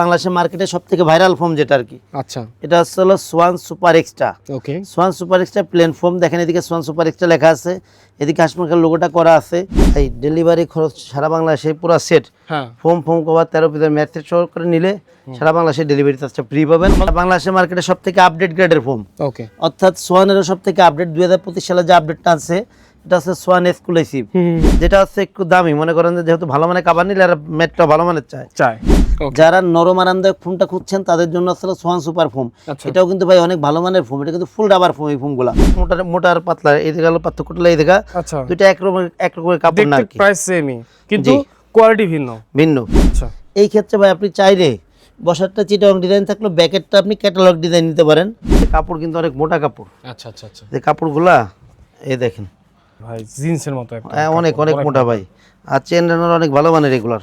বাংলাদেশের মার্কেটে সব থেকে ভাইরাল ফোম যেটা আর কি। আচ্ছা। এটা হচ্ছে হলো Swan super extra okay. Swan super extra plain foam দেখেন এদিকে সোয়ান সুপার এক্সট্রা লেখা আছে। এদিকে হাসপাতাল লোগোটা করা আছে। এই ডেলিভারি খরচ সারা বাংলাদেশে পুরো সেট হ্যাঁ। ফোম ফোম কভার তেরো পিসের ম্যাথের সহ করে নিলে সারা বাংলাদেশে ডেলিভারি চার্জটা ফ্রি পাবেন। বাংলাদেশের মার্কেটে সব থেকে আপডেট গ্রেডের ফোম ওকে। অর্থাৎ সোয়ানেরও সব থেকে আপডেট দুই হাজার পঁচিশ সালে যে আপডেটটা আছে এটা হচ্ছে সোয়ান এক্সক্লুসিভ যেটা হচ্ছে একটু দামি। মনে করেন যেহেতু ভালো মানের কাবার নিলে আর ম্যাটটা ভালো মানের চায় চাই। ওকে যারা নরম আরামদায়ক ফোমটা খুঁজছেন তাদের জন্য আসলে সোয়ান সুপার ফোম। এটাও কিন্তু ভাই অনেক ভালো মানের ফোম এটা কিন্তু ফুল রাবার ফোম এই ফোমগুলা মোটা মোটা আর পাতলা এই দিকে হলো পার্থক্যটা এই দিকে আচ্ছা। দুইটা এক রকমের এক রকমের কাপড় না প্রায় সেমই কিন্তু কোয়ালিটি ভিন্ন। ভিন্ন। আচ্ছা। এই ক্ষেত্রে ভাই আপনি চাইলে বসারটা চিটং ডিজাইন থাকলে ব্যাকেটটা আপনি ক্যাটালগ ডিজাইন নিতে পারেন। কাপড় কিন্তু অনেক মোটা কাপড়। আচ্ছা আচ্ছা আচ্ছা। যে কাপড়গুলা এই দেখেন। ভাই জিন্সের মতো একটা হ্যাঁ, অনেক অনেক মোটা ভাই। আর চেন রানার অনেক ভালো মানের রেগুলার।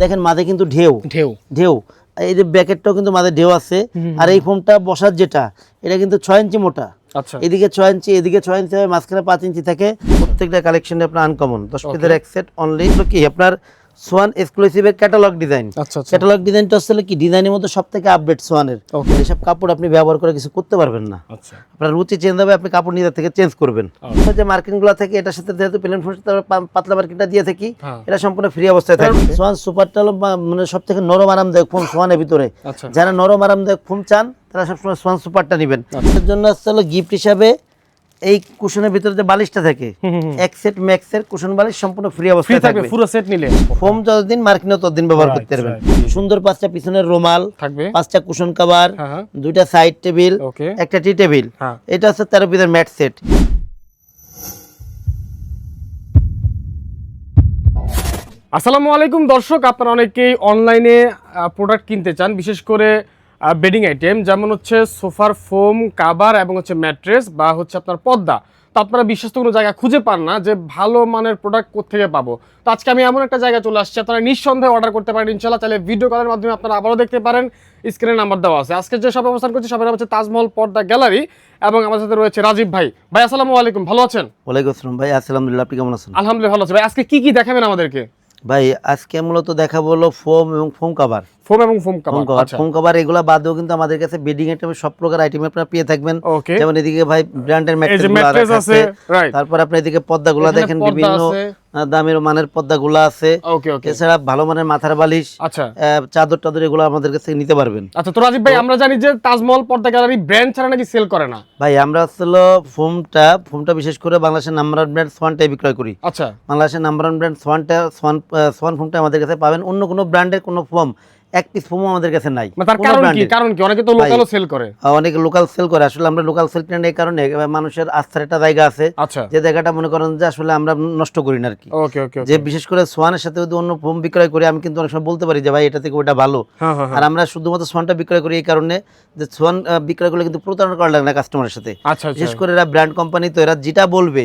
দেখেন মাঝে কিন্তু ঢেউ। ঢেউ। ঢেউ। এই যে ব্যাকেটটাও কিন্তু মাঝে ঢেউ আছে। আর এই ফোনটা বসার যেটা এটা কিন্তু ছয় ইঞ্চি মোটা। আচ্ছা। এদিকে ছয় ইঞ্চি এদিকে ছয় ইঞ্চি হয় মাঝখানে পাঁচ ইঞ্চি থাকে। প্রত্যেকটা কালেকশনে আপনার আনকমন দশ পিসের এক সেট অনলি কি আপনার সোয়ান এক্সক্লুসিভের ক্যাটালগ ডিজাইন আচ্ছা আচ্ছা। ক্যাটালগ ডিজাইনটা আসলে কি? ডিজাইনের মধ্যে সব থেকে আপডেট সোয়ানের. এসব কাপড় আপনি ব্যবহার করে কিছু করতে পারবেন না। আচ্ছা। আপনার রুচি চেঞ্জ হবে আপনি কাপড় নিজের থেকে চেঞ্জ করবেন। যে মার্কিংগুলো থেকে এটার সাথে যেহেতু প্লেন ফোর্স পাতলা মার্কিংটা দিয়ে থাকি হ্যাঁ। এটা সম্পূর্ণ ফ্রি অবস্থায় থাকে সোয়ান সুপারটা হলো মানে সব থেকে নরম আরামদায়ক ফোন সোয়ানের ভিতরে। আচ্ছা। যারা নরম আরামদায়ক ফোন চান তারা সবসময় সোয়ান সুপারটা নেবেন। তার জন্য হলো গিফট হিসাবে এই কুশনের ভিতরে যে বালিশটা থাকে এক সেট ম্যাক্সের কুশন বালিশ সম্পূর্ণ ফ্রি অবস্থায় থাকবে থাকবে। পুরো সেট নিলে। ফোম যতদিন মার্কিনও ততদিন ব্যবহার করতে পারবেন। সুন্দর পাঁচটা পিছনের রুমাল থাকবে। পাঁচটা কুশন কাভার হ্যাঁ হ্যাঁ। দুইটা সাইড টেবিল একটা টি টেবিল হ্যাঁ। এটা হচ্ছে তেরো পিসের ম্যাট সেট আসসালামু আলাইকুম দর্শক আপনারা অনেকেই অনলাইনে প্রোডাক্ট কিনতে চান বিশেষ করে বেডিং আইটেম যেমন হচ্ছে সোফার ফোম কাভার এবং হচ্ছে ম্যাট্রেস বা হচ্ছে আপনার পর্দা। তো আপনারা বিশ্বস্ত কোনো জায়গা খুঁজে পান না যে ভালো মানের প্রোডাক্ট কোথেকে পাবো। তো আজকে আমি এমন একটা জায়গায় চলে আসছি আপনারা নিঃসন্দেহে অর্ডার করতে পারেন। ইনশাল্লাহ তাহলে ভিডিও কলের মাধ্যমে আপনারা আবারও দেখতে পারেন। স্ক্রিনে নাম্বার দেওয়া আছে। আজকে যে সব অবস্থান করছি সবার নাম হচ্ছে তাজমহল পর্দা গ্যালারি এবং আমার সাথে রয়েছে রাজীব ভাই। ভাই আসসালামু আলাইকুম। ভালো আছেন? ওয়ালাইকুম আসসালাম ভাই। আলহামদুলিল্লাহ আপনি কেমন আছেন? আলহামদুলিল্লাহ ভালো আছে। ভাই আজকে কি কি দেখাবেন আমাদেরকে? ভাই আজকে মূলত দেখাবো হলো ফোম এবং ফোম কাভার ফোম এবং foam foam cover foam cover এগুলো বাদেও কিন্তু আমাদের কাছে বেডিং এর সব প্রকার আইটেম আপনারা পেয়ে থাকবেন। যেমন এদিকে ভাই ব্র্যান্ডের ম্যাট্রেস আছে তারপর আপনি এদিকে পর্দাগুলো দেখেন বিভিন্ন দামের মানের পর্দাগুলো আছে। ওকে ওকে এছাড়া ভালো মানের মাথার বালিশ আচ্ছা। চাদর টাদর এগুলো আমাদের কাছে নিতে পারবেন। আচ্ছা তো রাজীব ভাই আমরা জানি যে তাজমহল পর্দা গ্যালারি ব্র্যান্ড ছাড়া নাকি সেল করে না। ভাই আমরা আসলে ফোমটা ফোমটা বিশেষ করে বাংলাদেশের নাম্বার ওয়ান ব্র্যান্ড সোয়ানটাই বিক্রয় করি। আচ্ছা। বাংলাদেশের নাম্বার ওয়ান ব্র্যান্ড সোয়ানটা সোয়ান সোয়ান ফোমটা আমাদের কাছে পাবেন। অন্য কোনো ব্র্যান্ডের কোনো ফোম এক পিস ফোমও আমাদের কাছে নাই। মানে তার কারণ কি? কারণ কি? অনেকে তো লোকালও সেল করে। অনেকে লোকাল সেল করে। আসলে আমরা লোকাল সেল করি এই কারণে মানুষের আস্থার একটা জায়গা আছে। আচ্ছা। যে জায়গাটা মনে করেন যে আসলে আমরা নষ্ট করি না আর কি। ওকে ওকে যে বিশেষ করে সোয়ানের সাথে যদি অন্য ফোম বিক্রয় করি আমি কিন্তু অনেক সময় বলতে পারি যে ভাই এটা থেকে ওটা ভালো। হ্যাঁ হ্যাঁ আর আমরা শুধুমাত্র সোয়ানটা বিক্রয় করি এই কারণে যে সোয়ান বিক্রয় করলে কিন্তু প্রতারণা করা লাগে না কাস্টমারের সাথে। আচ্ছা আচ্ছা। বিশেষ করে এরা ব্র্যান্ড কোম্পানি তো এরা যেটা বলবে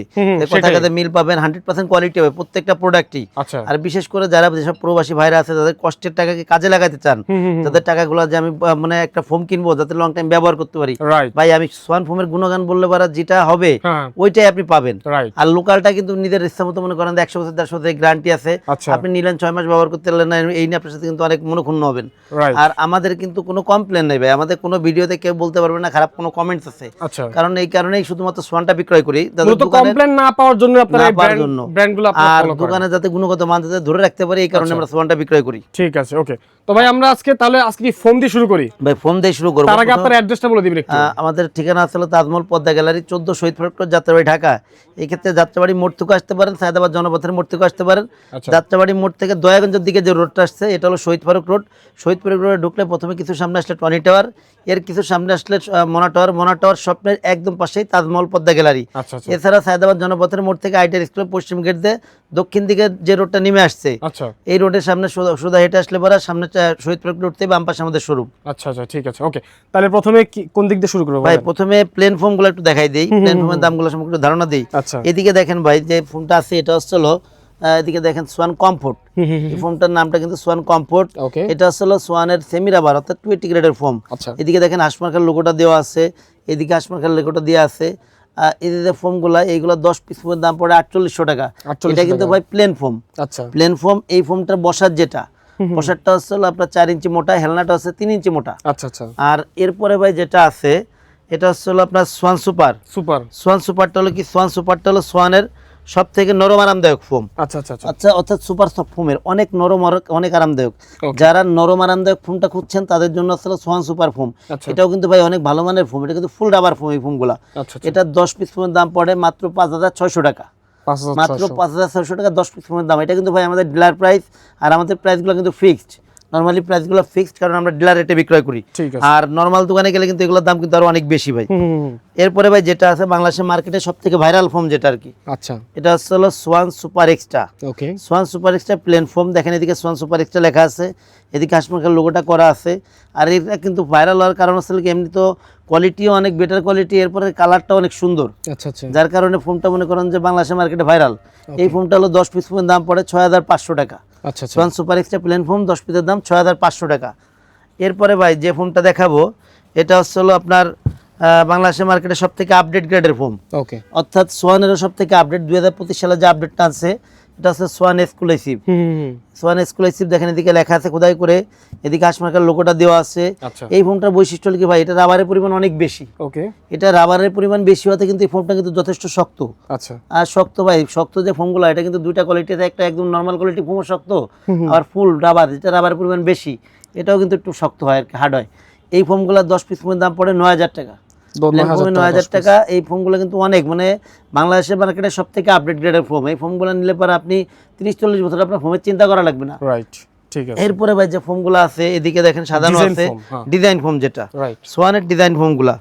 মিল পাবেন হান্ড্রেড পার্সেন্ট কোয়ালিটি হবে প্রত্যেকটা প্রোডাক্টই আর বিশেষ করে যারা যেসব প্রবাসী ভাইরা আছে তাদের কষ্টের টাকাকে কাজে লাগাতে চান তাদের টাকাগুলো যে আমি মানে একটা ফোম কিনবো যাতে লং টাইম ব্যবহার করতে পারি। ভাই আমি সোয়ান ফোমের গুণগান বললে পারা যেটা হবে হ্যাঁ। ওইটাই আপনি পাবেন। আর লোকালটা কিন্তু নিজের ইচ্ছা মতো মনে করেন একশো বছর দেড়শো বছর গ্যারান্টি আছে। আচ্ছা। আপনি নিলেন ছয় মাস ব্যবহার করতে পারলেন না এই নিয়ে আপনার সাথে কিন্তু অনেক মনোক্ষুণ্ণ হবেন। আর আমাদের কিন্তু কোনো কমপ্লেন নেই ভাই। আমাদের কোনো ভিডিওতে কেউ বলতে পারবে না খারাপ কোনো কমেন্টস আছে। আচ্ছা। কারণ এই কারণেই শুধুমাত্র সোয়ানটা বিক্রয় করি। কমপ্লেন না পাওয়ার জন্য আপনারা। ব্র্যান্ডগুলো আর দোকানে যাতে গুণগত মান যাতে ধরে রাখতে পারি এই কারণে আচ্ছা। আমরা সোয়ানটা বিক্রয় করি। ঠিক আছে ওকে তো ভাই আমরা আজকে তাহলে আজকে কি ফোন দিয়ে শুরু করি? ভাই ফোন দিয়ে শুরু করব। তার আগে আপনার অ্যাড্রেসটা বলে দিবেন একটু। আমাদের ঠিকানা আসলে তাজমহল পদ্মা গ্যালারি চোদ্দ শহীদ ফটক যাত্রাবাড়ি ঢাকা। এই ক্ষেত্রে যাত্রাবাড়ি মোড় থেকে আসতে পারেন সায়দাবাদ জনপথের মোড় থেকে আসতে পারেন। আচ্ছা। যাত্রাবাড়ি মোড় থেকে দয়াগঞ্জের দিকে যে রোডটা আসছে এটা হলো শহীদ ফারুক রোড শহীদ রোডে ঢুকলে প্রথমে কিছু সামনে আসলে টনি টাওয়ার এর কিছু সামনে আসলে মোনা টাওয়ার। মোনা টাওয়ার স্বপ্নের একদম পাশেই তাজমহল পদ্মা গ্যালারি। আচ্ছা আচ্ছা। এছাড়া সায়দাবাদ জনপথের মোড় থেকে আইটিআর স্কুলের পশ্চিম গেট দিয়ে দক্ষিণ দিকে যে রোডটা নেমে আসছে আচ্ছা। এই রোডের সামনে সোজা- সোজা হেঁটে আসলে পরে সামনে শহীদ রোড থেকে বাম পাশে আমাদের শোরুম। আচ্ছা আচ্ছা ঠিক আছে ওকে। তাহলে প্রথমে কোন দিক দিয়ে শুরু করব ভাই প্রথমে প্লেন ফোমগুলো একটু দেখাই দিই। প্লেন ফোমের দামগুলো সম্পর্কে একটু ধারণা দিই। আচ্ছা। এদিকে দেখেন ভাই যে ফোনটা আছে এটা হচ্ছে এদিকে দেখেন সোয়ান কমফোর্ট। এই ফোনটার নামটা কিন্তু সোয়ান কমফোর্ট। এটা হচ্ছে সোয়ানের সেমি রাবার অর্থাৎ টুয়েটি গ্রেডের ফোম। আচ্ছা। এদিকে দেখেন হাসমার্কার লোগোটা দেওয়া আছে এদিকে হাসমার্কার লোগোটা দেওয়া আছে। আর এদিকে ফোমগুলা এইগুলো দশ পিস ফোমের দাম পড়ে আটচল্লিশশো টাকা। এটা কিন্তু ভাই প্লেন ফোম। আচ্ছা। প্লেন ফোম এই ফোমটার বসার যেটা পোশাকটা হচ্ছে আপনার চার ইঞ্চি মোটা হেলনাটা হচ্ছে তিন ইঞ্চি মোটা। আচ্ছা আচ্ছা। আর এরপরে ভাই যেটা আছে এটা হচ্ছে হলো আপনার সোয়ান সুপার। সুপার। সোয়ান সুপারটা হলো কি? সোয়ান সুপারটা হলো সোয়ানের সব থেকে নরম আরামদায়ক ফোম আচ্ছা আচ্ছা আচ্ছা। আচ্ছা অর্থাৎ সুপার সফট ফোমের অনেক নরম অনেক আরামদায়ক। যারা নরম আরামদায়ক ফোমটা খুঁজছেন তাদের জন্য আসলে সোয়ান সুপার ফোম এটাও কিন্তু ভাই অনেক ভালো মানের ফোম এটা কিন্তু ফুল রাবার ফোম এই ফোমগুলা আচ্ছা আচ্ছা। এটা দশ পিস ফোমের দাম পড়ে মাত্র পাঁচ হাজার ছয়শো টাকা। মাত্র পাঁচ হাজার ছয়শো টাকা দশ পিস ফোমের দাম। এটা কিন্তু ভাই আমাদের ডিলার প্রাইস আর আমাদের প্রাইসগুলো কিন্তু ফিক্সড নর্মালি প্রাইসগুলো ফিক্সড কারণ আমরা ডিলার রেটে বিক্রয় করি। আর নর্মাল দোকানে গেলে কিন্তু এগুলোর দাম কিন্তু আরও অনেক বেশি ভাই। এরপরে ভাই যেটা আছে বাংলাদেশের মার্কেটে সব থেকে ভাইরাল ফর্ম যেটা আর কি। আচ্ছা। এটা হচ্ছে হলো Swan super extra okay. Swan super extra plain foam দেখেন এদিকে সোয়ান সুপার এক্সট্রা লেখা আছে। এদিকে হাসমার্কের লোগোটা করা আছে। আর এটা কিন্তু ভাইরাল হওয়ার কারণ হচ্ছে কি এমনি তো কোয়ালিটিও অনেক বেটার কোয়ালিটি এরপরে কালারটা অনেক সুন্দর। আচ্ছা আচ্ছা। যার কারণে ফোনটা মনে করেন যে বাংলাদেশের মার্কেটে ভাইরাল এই ফোনটা হলো দশ পিস ফোনের দাম পড়ে ছয় হাজার পাঁচশো টাকা। আচ্ছা Swan super extra plain foam দশ পিসের দাম ছয় হাজার পাঁচশো টাকা। এরপরে ভাই যে ফোনটা দেখাবো এটা হচ্ছে হলো আপনার বাংলাদেশের মার্কেটে সব থেকে আপডেট গ্রেডের ফোন ওকে অর্থাৎ সোয়ানেরও সব থেকে আপডেট দুই হাজার পঁচিশ সালে যে আপডেটটা আছে এটা হচ্ছে সোয়ান এক্সক্লুসিভ। সোয়ান এক্সক্লুসিভ দেখেন এদিকে লেখা আছে খোদাই করে এদিকে হাসমার্কার লোগোটা দেওয়া আছে। আচ্ছা। এই ফোনটার বৈশিষ্ট্য কি ভাই এটা রাবারের পরিমাণ অনেক বেশি। ওকে। এটা রাবারের পরিমাণ বেশি হতে কিন্তু এই ফোনটা কিন্তু যথেষ্ট শক্ত। আচ্ছা। আর শক্ত ভাই শক্ত যে ফোমগুলো এটা কিন্তু দুইটা কোয়ালিটিতে একটা একদম নর্মাল কোয়ালিটি ফোমও শক্ত আর ফুল রাবার যেটা রাবারের পরিমাণ বেশি এটাও কিন্তু একটু শক্ত হয় আর কি হার্ড হয়। এই ফোমগুলোর দশ পিস ফোমের দাম পড়ে নয় হাজার টাকা। টাকা, নয় হাজার টাকা এই ফোমগুলো কিন্তু অনেক মানে বাংলাদেশের মার্কেটে সব থেকে আপডেট গ্রেডের ফোম এই ফোমগুলো নিলে পরে আপনি তিরিশ চল্লিশ বছর আপনার ফোমের চিন্তা করা লাগবে না। রাইট ঠিক আছে। এরপরে ভাই যে ফোমগুলো আছে এদিকে দেখেন Design আছে হ্যাঁ। ডিজাইন ফোম যেটা। সোয়ানের ডিজাইন ফোমগুলা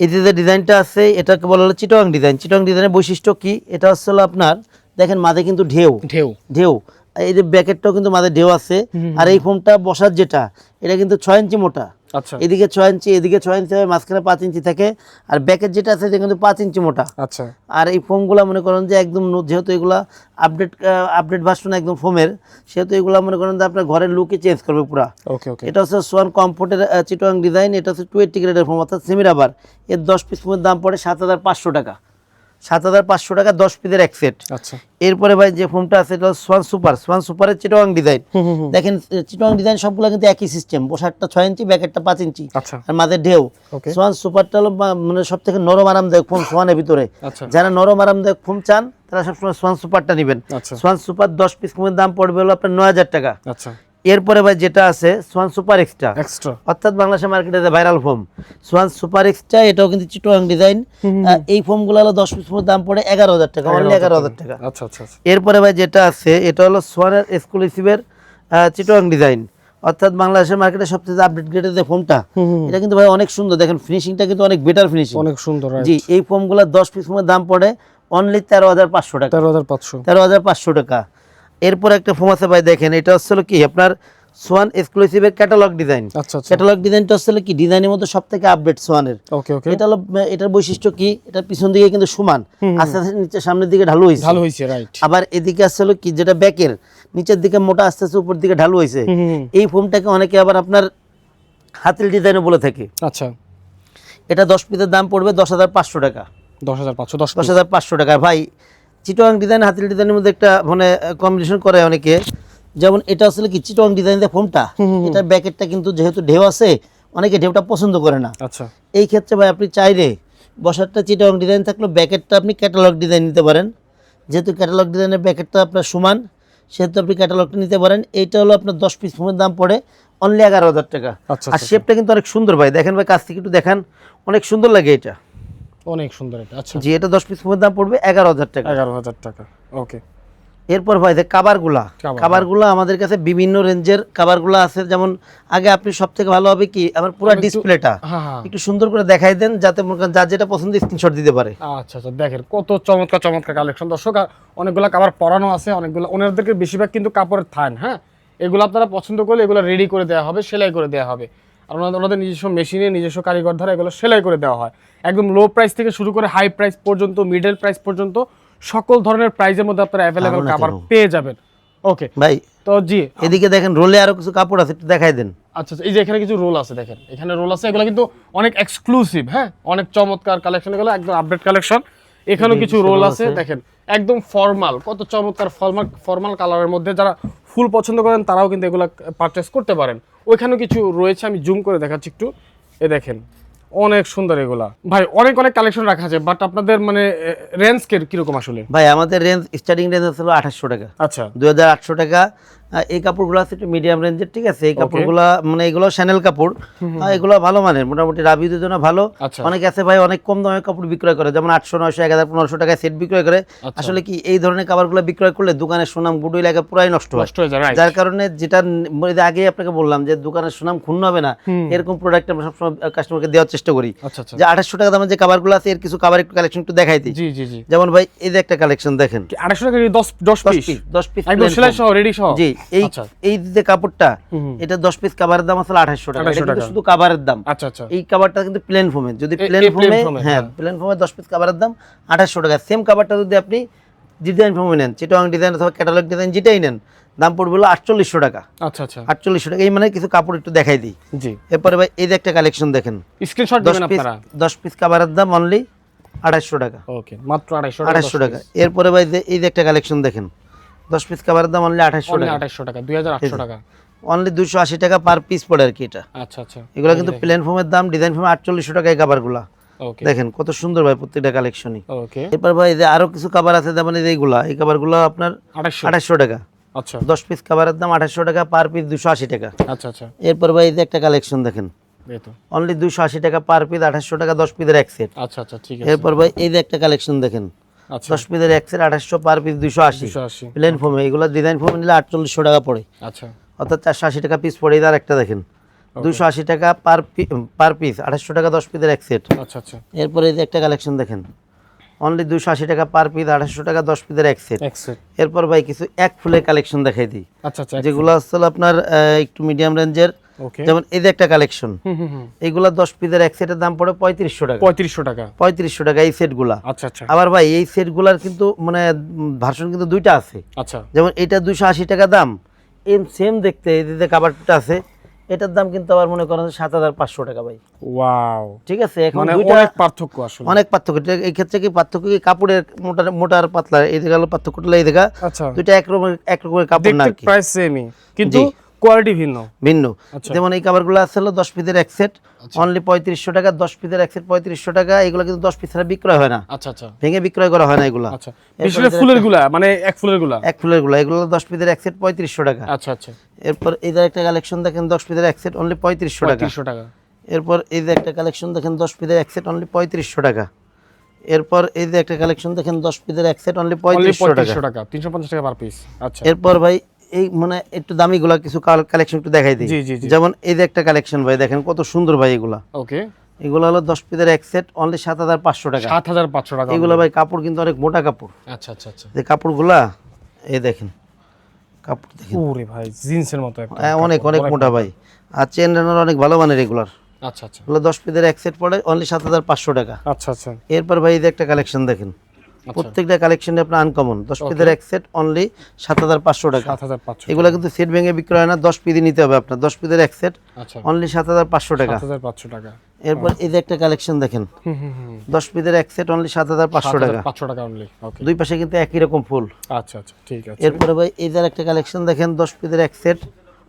এই যে ডিজাইনটা আছে এটাকে বলা হলো চিটং ডিজাইন চিটং ডিজাইনের বৈশিষ্ট্য কি? এটা হচ্ছে হলো আপনার দেখেন মাঝে কিন্তু ঢেউ। ঢেউ। ঢেউ। এই যে ব্যাকেটটাও কিন্তু মাঝে ঢেউ আছে। আর এই ফোমটা বসার যেটা এটা কিন্তু ছয় ইঞ্চি মোটা। এদিকে ছয় ইঞ্চি এদিকে ছয় ইঞ্চি হয় মাঝখানে পাঁচ ইঞ্চি থাকে। আর ব্যাকের যেটা আছে এটা কিন্তু পাঁচ ইঞ্চি মোটা। আচ্ছা। আর এই ফোমগুলো মনে করেন যে একদম যেহেতু এগুলা আপডেট আপডেট ভার্সন একদম ফোমের সেহেতু এগুলো মনে করেন যে আপনার ঘরের লুকই চেঞ্জ করবে পুরা। ওকে ওকে এটা হচ্ছে সোয়ান কমফোর্টের চিটোয়াং ডিজাইন এটা হচ্ছে টু এইট্টি গ্রেডের ফোম অর্থাৎ সেমি রাবার এর দশ পিস ফোমের দাম পড়ে সাত হাজার পাঁচশো টাকা। সাত হাজার পাঁচশো টাকা দশ পিসের এক সেট আচ্ছা। এরপরে ভাই যে ফোনটা আছে এটা সোয়ান সুপার সোয়ান সুপারের চিটোয়াং ডিজাইন দেখেন চিটোয়াং ডিজাইন সবগুলো কিন্তু একই সিস্টেম বসারটা ছয় ইঞ্চি ব্যাকেটটা পাঁচ ইঞ্চি। আচ্ছা। আর মাঝে ঢেউ। সোয়ান সুপারটা হলো মানে সব থেকে নরম আরামদায়ক ফোন সোয়ানের ভিতরে। আচ্ছা। যারা নরম আরামদায়ক ফোন চান তারা সবসময় সোয়ান সুপারটা নেবেন। আচ্ছা। সোয়ান সুপার দশ পিস ফোনের দাম পড়বে হলো আপনার নয় হাজার টাকা। আচ্ছা। এরপরে ভাই যেটা আছে সোয়ান সুপার এক্সট্রা এক্সট্রা অর্থাৎ বাংলাদেশের মার্কেটে যে viral foam Swan super extra এটাও কিন্তু চিটোয়াং ডিজাইন এই ফোমগুলো হলো দশ পিস দাম পড়ে এগারো হাজার টাকা অনলি এগারো হাজার টাকা। আচ্ছা আচ্ছা আচ্ছা। এরপরে ভাই যেটা আছে এটা হলো সোয়ানের এক্সক্লুসিভের চিটোয়াং ডিজাইন অর্থাৎ বাংলাদেশের মার্কেটে সবচেয়ে আপডেট গ্রেডের যে ফোমটা এটা কিন্তু ভাই অনেক সুন্দর। দেখেন ফিনিশিংটা কিন্তু অনেক বেটার ফিনিশিং অনেক সুন্দর জি এই ফোমগুলো দশ পিস ফোমের দাম পড়ে অনলি তেরো হাজার পাঁচশো টাকা। তেরো হাজার পাঁচশো। তেরো হাজার পাঁচশো টাকা। এরপর একটা ফোম আছে ভাই দেখেন এটা হচ্ছে কি আপনার সোয়ান এক্সক্লুসিভের ক্যাটালগ ডিজাইন ক্যাটালগ ডিজাইনটা হচ্ছে কি ডিজাইনের মধ্যে সব থেকে আপডেট সোয়ানের এটা হলো এটার বৈশিষ্ট্য কি এটা পিছন দিকে কিন্তু সমান। আস্তে আস্তে নিচে সামনের দিকে ঢালু হয়েছে ভালো হয়েছে রাইট আবার এদিকে আসছে হলো কি যেটা ব্যাকের নিচের দিকে মোটা আস্তে আস্তে উপর দিকে ঢালু হয়েছে এই ফোমটাকে অনেকে আবার আপনার হাতিল ডিজাইনও বলে থাকে। আচ্ছা। এটা দশ পিসের দাম পড়বে দশ হাজার পাঁচশো টাকা। দশ হাজার পাঁচশো দশ হাজার পাঁচশো টাকা। ভাই চিটোয়াং ডিজাইন হাতিল ডিজাইনের মধ্যে একটা মানে কম্বিনেশন করে অনেকে। যেমন এটা আসলে কি চিটোয়াং ডিজাইন যে ফোমটা এটার ব্যাকেটটা কিন্তু যেহেতু ঢেউ আছে অনেকে ঢেউটা পছন্দ করে না। আচ্ছা। এই ক্ষেত্রে ভাই আপনি চাইলে বসারটা চিটোয়াং ডিজাইন থাকলে ব্যাকেটটা আপনি ক্যাটালগ ডিজাইন নিতে পারেন। যেহেতু ক্যাটালগ ডিজাইনের ব্যাকেটটা আপনার সমান সেহেতু আপনি ক্যাটালগটা নিতে পারেন। এইটা হলো আপনার দশ পিস ফোমের দাম পড়ে অনলি এগারো হাজার টাকা। আচ্ছা, আর আচ্ছা, শেপটা কিন্তু অনেক সুন্দর ভাই। দেখেন ভাই কাছ থেকে একটু দেখান। অনেক সুন্দর লাগে এটা। অনেক সুন্দর এটা আচ্ছা। জি এটা দশ পিস ফোমের দাম পড়বে এগারো হাজার টাকা। এগারো হাজার টাকা ওকে। এরপর ভাই দেখ কাবারগুলা কাবারগুলা। আমাদের কাছে বিভিন্ন রেঞ্জের কাবারগুলা আছে। যেমন আগে আপনি সব থেকে ভালো হবে কি আমার পুরো ডিসপ্লেটা। হ্যাঁ হ্যাঁ। একটু সুন্দর করে দেখাই দেন যাতে যার যেটা পছন্দ স্ক্রিনশট দিতে পারে। আচ্ছা আচ্ছা দেখেন কত চমৎকার চমৎকার কালেকশন দর্শক অনেকগুলো কাবার পরানো আছে অনেকগুলো ওনাদেরকে বেশিরভাগ কিন্তু কাপড়ের থান হ্যাঁ? এগুলো আপনারা পছন্দ করলে এগুলো রেডি করে দেওয়া হবে সেলাই করে দেওয়া হবে। আর ওনাদের নিজস্ব মেশিনে নিজস্ব কারিগর দ্বারা এগুলো সেলাই করে দেওয়া হয়। একদম লো প্রাইস থেকে শুরু করে হাই প্রাইস পর্যন্ত মিডল প্রাইস পর্যন্ত সকল ধরনের প্রাইজের মধ্যে আপনারা অ্যাভেলেবেল কেন? পেয়ে যাবেন। ওকে ভাই তো জি এদিকে দেখেন রোলে আরও কিছু কাপড় আছে একটু দেখাই দেন। আচ্ছা আচ্ছা, এই যে এখানে কিছু রোল আছে দেখেন। এখানে রোল আছে এগুলো কিন্তু অনেক এক্সক্লুসিভ হ্যাঁ? অনেক চমৎকার কালেকশন এগুলো একদম আপডেট কালেকশন এখানেও কিছু রোল আছে। দেখেন একদম ফর্মাল কত চমৎকার ফর্মাল ফর্মাল কালারের মধ্যে যারা ফুল পছন্দ করেন তারাও কিন্তু এগুলো পারচেস করতে পারেন। ওইখানেও কিছু রয়েছে আমি জুম করে দেখাচ্ছি একটু। এ দেখেন অনেক সুন্দর এগুলা। ভাই অনেক অনেক কালেকশন রাখা আছে বাট আপনাদের মানে রেঞ্জ কীরকম আসলে? ভাই আমাদের রেঞ্জ স্টার্টিং রেঞ্জ হলো আঠাশশো টাকা। আচ্ছা। দুই হাজার আটশো টাকা এই কাপড়গুলো আছে একটু মিডিয়াম রেঞ্জের ঠিক আছে? এই কাপড়গুলো মানে এগুলো শ্যানেল কাপড়। এগুলো ভালো মানের মোটামুটি রাবিদের জন্য ভালো। আচ্ছা। অনেক আছে ভাই অনেক কম দামে কাপড় বিক্রয় করে যেমন আটশো নয়শো এক হাজার পনেরোশো টাকায় সেট বিক্রয় করে। আচ্ছা। আসলে কি এই ধরনের কাপড়গুলো বিক্রয় করলে দোকানের সুনাম গুডুই লাগে পুরাই নষ্ট হয়। যার কারণে যেটা আগে আপনাকে বললাম যে দোকানের সুনাম ক্ষুণ্ণ হবে না এরকম প্রোডাক্ট আমরা সবসময় কাস্টমারকে দেওয়ার চেষ্টা করি। আচ্ছা যে আঠাশশো টাকা দামের যে কাভারগুলো আছে এর কিছু কাভার একটু কালেকশন একটু দেখাই দিই। যেমন ভাই এই যে একটা কালেকশন দেখেন। আড়াইশো টাকা দশ দশ পিস দশ পিস একদম সেলাই সহ রেডি সহ? জি। এই আচ্ছা। এই যে কাপড়টা। এটা দশ পিস কাভারের দাম আসলে আঠাশশো টাকা। এটা কিন্তু শুধু কাভারের দাম। আচ্ছা আচ্ছা। এই কাভারটা কিন্তু প্লেন ফোমের যদি প্লেন ফোমে হ্যাঁ। প্লেন ফোমে দশ পিস কাভারের দাম আঠাশশো টাকা। সেম কাভারটা যদি আপনি ডিজাইন ফোমে নেন চিটং ডিজাইন অথবা ক্যাটালগ ডিজাইন যেটাই নেন দাম পড়বে হলো আটচল্লিশশো টাকা। আচ্ছা আচ্ছা। আটচল্লিশশো টাকা। এই মানে কিছু কাপড় একটু দেখাই দিই। জি। এরপরে ভাই এই যে একটা কালেকশন দেখেন। স্ক্রিনশট দশ পিস দশ পিস কাভারের দাম অনলি আঠাশশো টাকা। ওকে মাত্র আড়াইশো আঠাশশো টাকা। এরপরে ভাই যে এই যে একটা কালেকশন দেখেন। দশ পিস কাভারের দাম অনলি আঠাশশো টাকা। আঠাইশশো টাকা দুই হাজার আটশো টাকা। অনলি দুশো আশি টাকা পার পিস পড়ে আর কি এটা। আচ্ছা আচ্ছা। এগুলো কিন্তু প্লেন ফোমের দাম ডিজাইন ফোমে আটচল্লিশশো টাকা এই কাভারগুলা ওকে দেখেন কত সুন্দর ভাই প্রত্যেকটা কালেকশনই এরপর ভাই যে আরও কিছু কাভার আছে যেমন এইগুলা এই কাভারগুলো আপনার আঠাশশো টাকা। আচ্ছা। দশ পিস কাভারের দাম আঠাশশো টাকা পার পিস দুশো আশি টাকা। আচ্ছা আচ্ছা। এরপর ভাই এই যে একটা কালেকশন দেখেন। অনলি দুশো আশি টাকা পার পিস আঠাশশো টাকা দশ পিসের এক সেট আচ্ছা আচ্ছা ঠিক আছে। এরপর ভাই এই যে একটা কালেকশন দেখেন। দশ পিসের এক সেট আঠাশশো পার পিস দুশো আশি। প্লেন ফোমে এগুলো ডিজাইন ফোমে নিলে আটচল্লিশশো টাকা পড়ে। আচ্ছা। অর্থাৎ চারশো আশি টাকা পিস পড়ে। তার একটা দেখেন। দুশো আশি টাকা পার পার পিস আঠাশশো টাকা দশ পিসের এক সেট আচ্ছা আচ্ছা। এরপরে এই যে একটা কালেকশন দেখেন। অনলি দুশো আশি টাকা পার পিস আঠাশশো টাকা দশ পিসের এক সেট এরপর ভাই কিছু এক ফুলের কালেকশন দেখাই দিই। আচ্ছা আচ্ছা যেগুলো আসলে আপনার একটু মিডিয়াম রেঞ্জের যেমন এই যে একটা কালেকশন এইগুলা দশ পিসের এক সেটের দাম পড়ে পঁয়ত্রিশশো টাকা। পঁয়ত্রিশশো টাকা। পঁয়ত্রিশশো টাকা এই সেটগুলা আচ্ছা আচ্ছা। আবার ভাই এই সেটগুলার কিন্তু মানে ভার্সন কিন্তু দুইটা আছে। আচ্ছা। যেমন এটা দুশো আশি টাকা দাম এম সেম দেখতে এই যে কাবারটা আছে এটার দাম কিন্তু আবার মনে করেন সাত হাজার পাঁচশো টাকা ভাই। ওয়াও ঠিক আছে এখন মানে অনেক পার্থক্য আসলে। অনেক পার্থক্য। এই ক্ষেত্রে কি পার্থক্য কি? কাপড়ের মোটা মোটা আর পাতলা এই হলো পার্থক্যটা এই জায়গা আচ্ছা। দুইটা এক রকমের এক রকমের কাপড় না প্রায় সেমই কিন্তু। কোয়ালিটি ভিন্ন। ভিন্ন। আচ্ছা। যেমন এই কাপড়গুলো আছে হলো দশ পিসের এক সেট অনলি পঁয়ত্রিশশো টাকা দশ পিসের এক সেট পঁয়ত্রিশশো টাকা এগুলো কিন্তু দশ পিস ছাড়া বিক্রয় হয় না। আচ্ছা আচ্ছা। ভেঙে বিক্রয় করা হয় না এগুলো। আচ্ছা। বিশেষ ফুলেরগুলা মানে এক ফুলেরগুলা? এক ফুলেরগুলো এগুলো দশ পিসের এক সেট পঁয়ত্রিশশো টাকা। আচ্ছা আচ্ছা। এরপর এই যে একটা কালেকশন দেখেন দশ পিসের এক সেট অনলি পঁয়ত্রিশশো টাকা। টাকা। এরপর এই যে একটা কালেকশন দেখেন দশ পিসের এক সেট অনলি পঁয়ত্রিশশো টাকা। এরপর এই যে একটা কালেকশন দেখেন দশ পিসের এক সেট অনলি পঁয়ত্রিশশো টাকা। তিনশো পঞ্চাশ টাকা পার পিস আচ্ছা। এরপর ভাই এই মানে একটু দামিগুলা কিছু কালেকশন একটু দেখাই দিই। যেমন এই যে একটা কালেকশন ভাই দেখেন কত সুন্দর ভাই এগুলা। ওকে। এগুলো হলো দশ পিসের এক সেট অনলি সাত হাজার পাঁচশো টাকা। সাত হাজার পাঁচশো টাকা। এগুলো ভাই কাপড় কিন্তু অনেক মোটা কাপড়। আচ্ছা আচ্ছা আচ্ছা। যে কাপড়গুলা এই দেখেন। কাপড় দেখেন। ওরে ভাই জিন্সের মতো একটা হ্যাঁ, অনেক অনেক মোটা ভাই। আর চেন রানার অনেক ভালো মানের এগুলার। আচ্ছা আচ্ছা। এগুলো দশ পিসের এক সেট পড়ে অনলি সাত হাজার পাঁচশো টাকা। আচ্ছা আচ্ছা। এরপর ভাই এই যে একটা কালেকশন দেখেন। প্রত্যেকটা কালেকশনে আপনার আনকমন দশ পিসের এক সেট অনলি সাত হাজার পাঁচশো টাকা এগুলো কিন্তু সেট ভেঙে বিক্রয় হয় না দশ পিসই নিতে হবে আপনার দশ পিসের এক সেট আচ্ছা অনলি সাত হাজার পাঁচশো টাকা পাঁচশো টাকা এরপর এই যে একটা কালেকশন দেখেন দশ পিসের এক সেট অনলি সাত হাজার পাঁচশো টাকা পাঁচশো টাকা অনলি দুই পাশে কিন্তু একই রকম ফুল আচ্ছা আচ্ছা ঠিক আছে এরপরে ভাই এই যে একটা কালেকশন দেখেন দশ পিসের এক সেট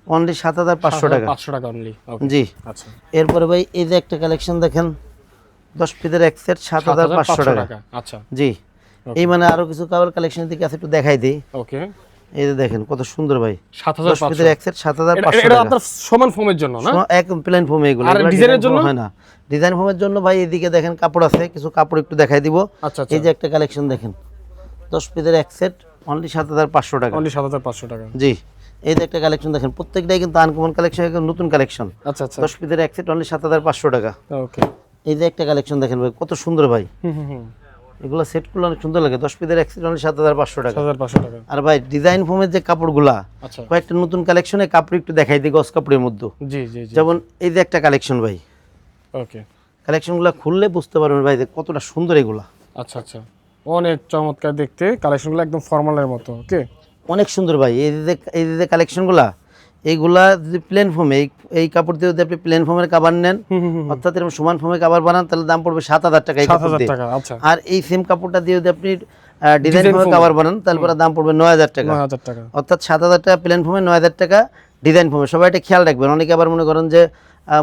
অনলি সাত হাজার পাঁচশো টাকা পাঁচশো টাকা অনলি জি আচ্ছা এরপরে ভাই এই যে একটা কালেকশন দেখেন দশ পিসের এক সেট সাত হাজার পাঁচশো টাকা আচ্ছা জি এই মানে আরও কিছু কাবার কালেকশনের দিকে আছে একটু দেখাই দিই। ওকে এই যে দেখেন কত সুন্দর ভাই। সাত হাজার দশ পিসের এক সেট সাত হাজার পাঁচশো এটা আপনার সমান ফোমের জন্য না? এক প্লেন ফোম এগুলো। আর ডিজাইনের জন্য? হয় না। ডিজাইন ফোমের জন্য ভাই এদিকে দেখেন কাপড় আছে কিছু কাপড় একটু দেখাই দিব। আচ্ছা আচ্ছা। এই যে একটা কালেকশন দেখেন। দশ পিসের এক সেট অনলি সাত হাজার পাঁচশো টাকা। অনলি সাত হাজার পাঁচশো টাকা। জি। এই যে একটা কালেকশন দেখেন প্রত্যেকটাই কিন্তু আনকমন কালেকশন নতুন কালেকশন আচ্ছা আচ্ছা। দশ পিসের এক সেট অনলি সাত হাজার পাঁচশো টাকা। ওকে এই যে একটা কালেকশন দেখেন ভাই কত সুন্দর ভাই। হুম হুম। এগুলো সেটগুলো অনেক সুন্দর লাগে। দশ পিসের এক সেট সাত হাজার পাঁচশো টাকা। হাজার পাঁচশো টাকা। আর ভাই ডিজাইন ফোমের যে কাপড়গুলা আচ্ছা। কয়েকটা নতুন কালেকশনে কাপড় একটু দেখাই দিই গস কাপড়ের মধ্যে। জি জি যেমন এই যে একটা কালেকশন ভাই। ওকে। কালেকশনগুলো খুললে বুঝতে পারবেন ভাই যে কতটা সুন্দর এগুলা। আচ্ছা আচ্ছা। অনেক চমৎকার দেখতে। কালেকশনগুলো একদম ফর্মালের মতো ওকে? অনেক সুন্দর ভাই। এই যে এই যে কালেকশনগুলা এইগুলা যদি প্লেন ফোমে এই কাপড় দিয়ে যদি আপনি প্লেন ফোমের কাবার নেন অর্থাৎ এরকম সমান ফোমের কাবার বানান তাহলে দাম পড়বে সাত হাজার টাকা এই কাপড় দিয়ে। আচ্ছা। আর এই সেম কাপড়টা দিয়ে যদি আপনি ডিজাইন Design কাবার বানান তাহলে পরে দাম পড়বে নয় হাজার টাকা। অর্থাৎ সাত হাজার টাকা প্লেন ফোমে নয় হাজার টাকা ডিজাইন ফোমে সবাই এটা খেয়াল রাখবেন। অনেকে আবার মনে করেন যে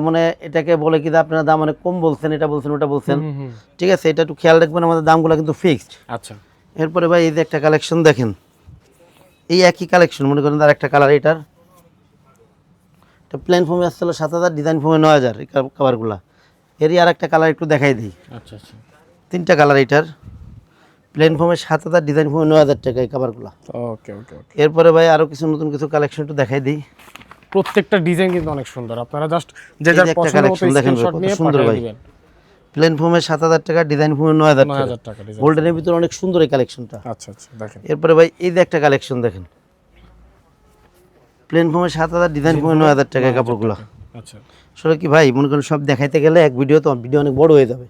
মানে এটাকে বলে কি আপনারা দাম অনেক কম বলছেন এটা বলছেন ওটা বলছেন। ঠিক আছে এটা একটু খেয়াল রাখবেন আমাদের দামগুলো কিন্তু ফিক্সড আচ্ছা। এরপরে ভাই এই যে একটা কালেকশন দেখেন। এই একই কালেকশন মনে করেন আর একটা কালার এটার। এটা প্লেন ফোমে আসছিল সাত হাজার ডিজাইন ফোমে নয় হাজার এই কাভারগুলা এরই আর একটা কালার একটু দেখাই দিই। আচ্ছা আচ্ছা। তিনটা কালার এটার প্লেন ফোমে সাত হাজার ডিজাইন ফোমে নয় হাজার টাকা এই কাভারগুলা ওকে ওকে ওকে এরপরে ভাই আরও কিছু নতুন কিছু কালেকশন একটু দেখাই দিই। প্রত্যেকটা ডিজাইন কিন্তু অনেক সুন্দর। আপনারা জাস্ট যে যার পছন্দ মতো স্ক্রিনশট নিয়ে সুন্দর ভাই। প্লেন ফোমে সাত হাজার টাকা ডিজাইন ফোমে নয় হাজার নয় টাকা। গোল্ডেনের ভিতরে অনেক সুন্দর এই কালেকশনটা আচ্ছা আচ্ছা দেখেন। এরপরে ভাই এই যে একটা কালেকশন দেখেন। প্লেন ফোমে সাত হাজার ডিজাইন ফোমে নয় হাজার টাকা কাপড়গুলো। আচ্ছা। আসলে কি ভাই মনে করেন সব দেখাইতে গেলে এক ভিডিও তো ভিডিও অনেক বড় হয়ে যাবে।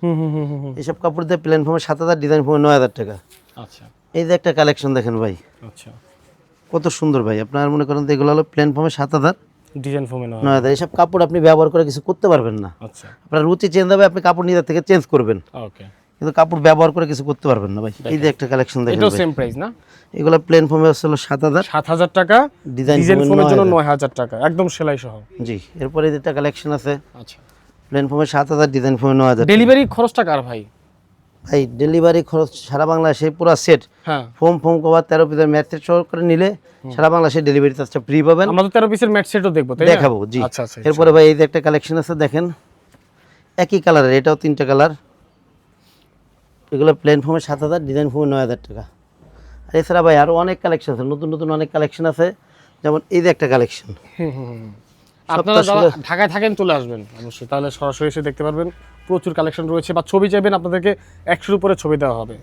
এইসব কাপড় দিয়ে প্লেন ফোমে সাত হাজার ডিজাইন ফোমে নয় হাজার টাকা। আচ্ছা। এই যে একটা কালেকশন দেখেন ভাই। আচ্ছা। কত সুন্দর ভাই। আপনার মনে করেন এগুলো হলো প্লেন ফোমে সাত হাজার ডিজাইন নয় হাজার। এইসব কাপড় আপনি ব্যবহার করে কিছু করতে পারবেন না। আচ্ছা। আপনার রুচি চেঞ্জ হবে আপনি কাপড় নিজের থেকে চেঞ্জ করবেন। ওকে কিন্তু কাপড় ব্যবহার করে কিছু করতে পারবেন না ভাই। এই যে একটা কালেকশন দেখেন এটাও সেম প্রাইস না? এগুলো প্লেন সাত হাজার। সাত হাজার টাকা ডিজাইন ফোমে জন্য হাজার। নয় হাজার টাকা একদম সেলাই সহ। জি এরপরে একটা কালেকশন আছে। আচ্ছা। প্লেন সাত হাজার ডিজাইন ফর্মে নয় হাজার ডেলিভারি খরচটা কার ভাই? ভাই ডেলিভারি খরচ সারা বাংলাদেশে পুরো সেট হ্যাঁ। ফোম ফোম কভার তেরো পিসের ম্যাট সেট সহ করে নিলে সারা বাংলাদেশে ডেলিভারি চার্জটা ফ্রি পাবেন। আমরা তো তেরো পিসের ম্যাট সেটও দেখব তাই না? দেখাবো জি। আচ্ছা আচ্ছা এরপরে ভাই এই যে একটা কালেকশন আছে দেখেন। একই কালারের এটাও তিনটা কালার এগুলো প্লেন ফর্মে সাত হাজার ডিজাইন ফর্মে নয় হাজার টাকা। আর এছাড়া ভাই আরও অনেক কালেকশন আছে নতুন নতুন অনেক কালেকশন আছে। যেমন এই যে একটা কালেকশন। আপনারা ঢাকায় থাকেন চলে আসবেন অবশ্যই। তাহলে সরাসরি এসে দেখতে পারবেন প্রচুর কালেকশন রয়েছে বা ছবি চাইবেন আপনাদেরকে একশোর উপরে ছবি দেওয়া হবে।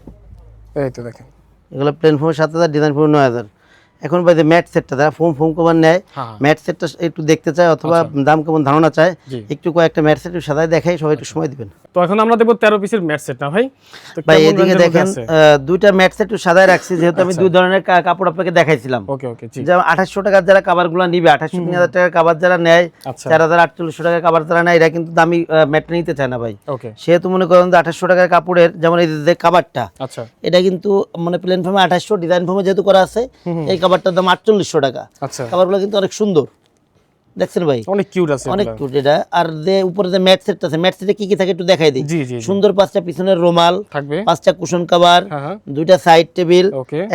এই তো দেখেন। এগুলো প্লেন ফর্মে সাত হাজার ডিজাইন ফর্মে নয় হাজার। এখন ভাই ম্যাট সেটটা যারা ফোম ফোম কভার নেয় হ্যাঁ হ্যাঁ। ম্যাট সেটটা একটু দেখতে চায় অথবা দাম কেমন ধারণা চায় একটু কয়েকটা ম্যাট সেট সাদায় দেখাই সবাই একটু সময় দিবেন। তো এখন আমরা দেখব তেরো পিসের ম্যাট সেট না ভাই? ভাই এদিকে দেখেন দুইটা ম্যাট সেট সাদায় রাখছি যেহেতু আমি দুই ধরনের কাপড় আপনাকে দেখাইছিলাম। ওকে ওকে যেমন আঠাশশো টাকার যারা কাবারগুলো নিবে আঠাশশো তিন হাজার টাকার কাবার যারা নেয় আচ্ছা। চার হাজার আটচল্লিশশো টাকার কাবার যারা নেয় এরা কিন্তু দামি ম্যাটটা নিতে চায় না ভাই। ওকে। সেহেতু মনে করেন যে আঠাশশো টাকার কাপড়ের যেমন এই যে কাবারটা আচ্ছা। এটা কিন্তু মানে প্লেন ফর্মে আঠাশশো ডিজাইন ফর্মে যেহেতু করা আছে এই কাবারটার দাম আটচল্লিশশো টাকা। আচ্ছা। কাবারগুলো কিন্তু অনেক সুন্দর। দেখছেন ভাই? অনেক কিউট আছে অনেক কিউট এটা। আর যে উপরে যে ম্যাট সেটটা আছে ম্যাট সেটে কি কি থাকে একটু দেখাই দিই। সুন্দর পাঁচটা পিছনের রোমাল থাকবে। পাঁচটা কুশন কাভার হ্যাঁ হ্যাঁ। দুইটা সাইড টেবিল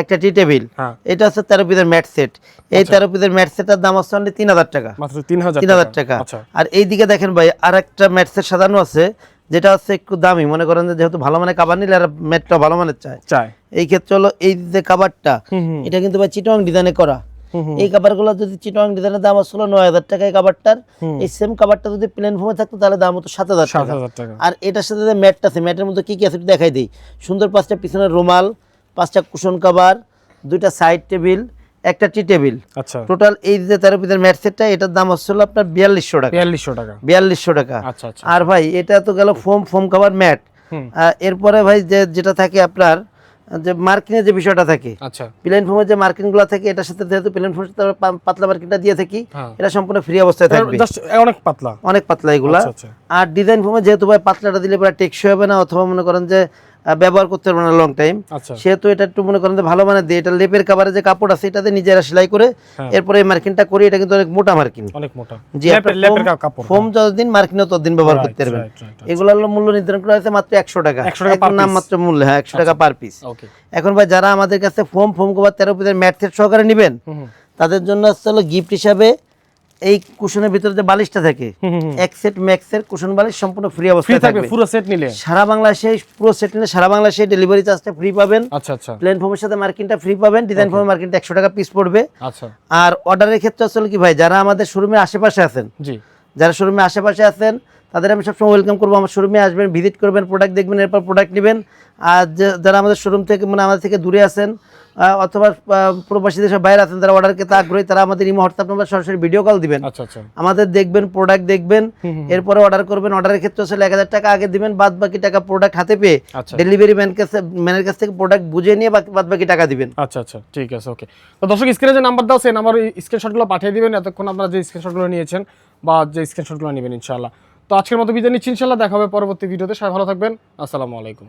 একটা টি টেবিল হ্যাঁ। এটা হচ্ছে তেরো পিসের ম্যাট সেট এই তেরো পিসের ম্যাট সেটের দাম হচ্ছে অনলি তিন হাজার টাকা। মাত্র তিন হাজার তিন হাজার টাকা। আচ্ছা। আর এইদিকে দেখেন ভাই আর একটা ম্যাট সেট সাজানো আছে। যেটা হচ্ছে একটু দামি মনে করেন যে যেহেতু ভালো মানের কাবার নিলে আর ম্যাটটা ভালো মানের চায়। চাই এই ক্ষেত্রে হলো এই যে কাবারটা এটা কিন্তু ভাই চিটং ডিজাইনে করা। এই কাবারগুলো যদি চিটং ডিজাইনের দাম আসলো নয় হাজার টাকা এই কাবারটার এই সেম কাবারটা যদি প্লেন ফর্মে থাকতো তাহলে দাম হতো সাত হাজার সাত টাকা। আর এটার সাথে যে ম্যাটটা আছে ম্যাটের মধ্যে কি কি আছে একটু দেখাই দিই। সুন্দর পাঁচটা পিছনের রুমাল পাঁচটা কুশন কাভার দুইটা সাইড টেবিল একটা টি টেবিল। আচ্ছা। টোটাল এই যে তেরো পিসের ম্যাট সেটটা এটার দাম হচ্ছিল আপনার বিয়াল্লিশশো টাকা। বিয়াল্লিশশো টাকা। বিয়াল্লিশশো টাকা। আচ্ছা আচ্ছা। আর ভাই এটা তো গেল ফোম ফোম কাভার ম্যাট। এরপরে ভাই যে যেটা থাকে আপনার যে মার্কিনের যে বিষয়টা থাকে আচ্ছা। প্লেন ফোমের যে মার্কিনগুলো থাকে এটার সাথে যেহেতু প্লেন ফোমের সাথে পাতলা মার্কিনটা দিয়ে থাকি হ্যাঁ। এটা সম্পূর্ণ ফ্রি অবস্থায় থাকবে। জাস্ট অনেক পাতলা। অনেক পাতলা এগুলা। আচ্ছা আচ্ছা। আর ডিজাইন ফোমে যেহেতু ভাই পাতলাটা দিলে পরে টেকসই হবে না অথবা মনে করেন যে ব্যবহার করতে পারবে না লং টাইম আচ্ছা। সেহেতু এটা একটু মনে করেন ভালো মানে দিয়ে এটা লেপের কাভারে যে কাপড় আছে এটাতে নিজেরা সেলাই করে হ্যাঁ। এরপরে এই মার্কিনটা করি এটা কিন্তু অনেক মোটা মার্কিন অনেক মোটা। জি ফোম যতদিন মার্কিনও ততদিন ব্যবহার করতে পারবেন। এগুলোর মূল্য নির্ধারণ করা হয়েছে মাত্র একশো টাকা। 100 টাকা per একদম নাম মাত্র মূল্য হ্যাঁ একশো টাকা পার পিস এখন ভাই যারা আমাদের কাছে ফোম ফোম কভার তেরো পিসের ম্যাট সেট সহকারে নেবেন তাদের জন্য হচ্ছে গিফট হিসাবে এই কুশনের ভিতরে যে বালিশটা থাকে এক সেট ম্যাক্সের কুশন বালিশ সম্পূর্ণ ফ্রি অবস্থায় থাকবে পুরো সেট নিলে? সারা বাংলাদেশে পুরো সেট নিলে সারা বাংলাদেশে ডেলিভারি চার্জটা ফ্রি পাবেন। আচ্ছা আচ্ছা। প্লেন ফর্মের সাথে মার্কিনটা ফ্রি পাবেন। ডিজাইন ফর্মের মার্কিনটা একশো টাকা পিস পড়বে। আচ্ছা। আর অর্ডারের ক্ষেত্রে আসলে কি ভাই যারা আমাদের শোরুমের আশেপাশে আছেন জি। যারা শোরুমের আশেপাশে আছেন তাদের আমি সবসময় ওয়েলকাম করব। আমার শোরুমে আসবেন ভিজিট করবেন প্রোডাক্ট দেখবেন এরপর প্রোডাক্ট নেবেন। আর যারা আমাদের শোরুম থেকে মানে আমাদের থেকে দূরে আছেন অথবা প্রবাসী দেশের বাইরে আছেন যারা অর্ডার করতে আগ্রহী তারা আমাদের এই হোয়াটসঅ্যাপ নাম্বার সরাসরি ভিডিও কল দিবেন। আচ্ছা আচ্ছা। আমাদের দেখবেন প্রোডাক্ট দেখবেন এরপরে অর্ডার করবেন। অর্ডারের ক্ষেত্রে আসলে এক হাজার টাকা আগে দিবেন বাদ বাকি টাকা প্রোডাক্ট হাতে পেয়ে ডেলিভারি ম্যান কাছে ম্যানের কাছ থেকে প্রোডাক্ট বুঝে নিয়ে বাকি বাদ বাকি টাকা দিবেন। আচ্ছা আচ্ছা ঠিক আছে ওকে তো দর্শক স্ক্রিনে যে নাম্বার দাও সেই নাম্বার স্ক্রিনশটগুলো পাঠিয়ে দিবেন এতক্ষণ আপনারা যে স্ক্রিনশটগুলো নিয়েছেন বা যে স্ক্রিনশটগুলো নেবেন ইনশাল্লাহ তো আজকের মতো বিদায় নিচ্ছি, ইনশাল্লাহ দেখা হবে পরবর্তী ভিডিওতে। সবাই ভালো থাকবেন। আসসালামু আলাইকুম।